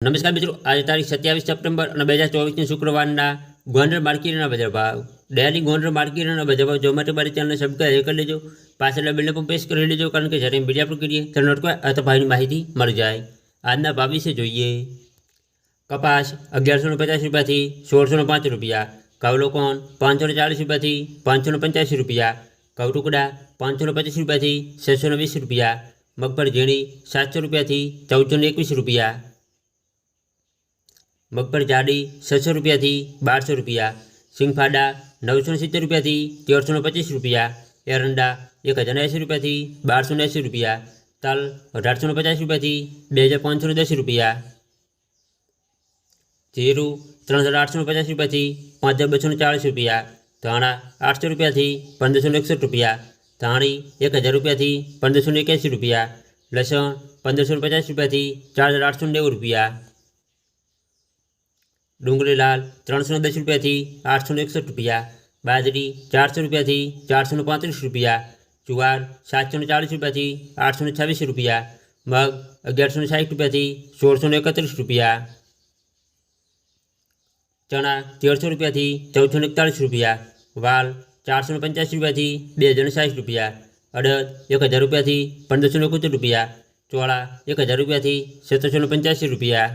નમસ્કાર મિત્રો આજે તારીખ સત્યાવીસ સપ્ટેમ્બર અને બે હજાર ચોવીસની શુક્રવારના ગોંડલ માર્કેટના બજાર ભાવ ડેલી ગોંડલ માર્કેટના બજાર ભાવ જોવા માટે મારી ચેનલને સબસ્ક્રાઈબ કરી લેજો પાછળના બિલને પણ પ્રેસ કરી લેજો કારણ કે જ્યારે વિડીયો અપલોડ કરીએ ત્યારે નોટકો અથવા ભાવની માહિતી મળી જાય આજના ભાવ વિશે જોઈએ કપાસ અગિયારસો પચાસ રૂપિયાથી સોળસો પાંચ રૂપિયા કવલોકોન પાંચસો ચાલીસ રૂપિયાથી પાંચસો પંચ્યાસી રૂપિયા કવટુકડા પાંચસો પચીસ રૂપિયાથી છસો વીસ રૂપિયા મગફળી ઝીણી સાતસો રૂપિયાથી ચૌદસો એકવીસ રૂપિયા મગફળી જાડી છસો રૂપિયાથી બારસો રૂપિયા સિંગફાડા નવસો સિત્તેર રૂપિયાથી તેરસો પચીસ રૂપિયા એરંડા એક હજાર એંસી રૂપિયાથી બારસો એંસી રૂપિયા તલ અઢારસો પચાસ રૂપિયાથી બે હજાર પાંચસો દસ રૂપિયા જીરું ત્રણ હજાર આઠસો પચાસ રૂપિયાથી પાંચ હજાર બસો ચાળીસ રૂપિયા ધાણા આઠસો રૂપિયાથી પંદરસો એકસઠ રૂપિયા ધાણી એક હજાર રૂપિયાથી પંદરસો એક્યાસી રૂપિયા લસણ પંદરસો પચાસ રૂપિયાથી ચાર હજાર આઠસો નેવું રૂપિયા ડુંગળી લાલ ત્રણસો દસ રૂપિયાથી આઠસો એકસઠ રૂપિયા બાજરી ચારસો રૂપિયાથી ચારસો પાંત્રીસ રૂપિયા જુવાર સાતસો ચાલીસ રૂપિયાથી આઠસો છવ્વીસ રૂપિયા મગ અગિયારસો સાઠ રૂપિયાથી સોળસો એકત્રીસ રૂપિયા ચણા તેરસો રૂપિયાથી ચૌદસો એકતાળીસ રૂપિયા વાલ ચારસો પંચ્યાસી રૂપિયાથી બે હજાર સાઠ રૂપિયા અડદ એક હજાર રૂપિયાથી પંદરસો એકોતેર રૂપિયા ચોળા એક હજાર રૂપિયાથી સત્તરસો પંચ્યાસી રૂપિયા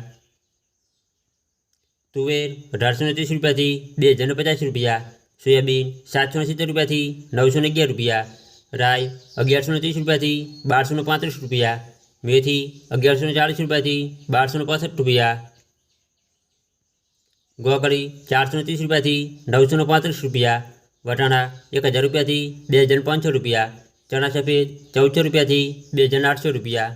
તુવેર અઢારસો ત્રીસ રૂપિયાથી બે હજાર પચાસ રૂપિયા સોયાબીન સાતસો સિત્તેર રૂપિયાથી નવસો અગિયાર રૂપિયા રાઈ અગિયારસો ત્રીસ રૂપિયાથી બારસો પાંત્રીસ રૂપિયા મેથી અગિયારસો ચાલીસ રૂપિયાથી બારસો પાસઠ રૂપિયા ગોકળી ચારસો ત્રીસ રૂપિયાથી નવસો પાંત્રીસ રૂપિયા વટાણા એક હજાર રૂપિયાથી બે હજાર પાંચસો રૂપિયા ચણા સફેદ ચૌદસો રૂપિયાથી બે હજાર આઠસો રૂપિયા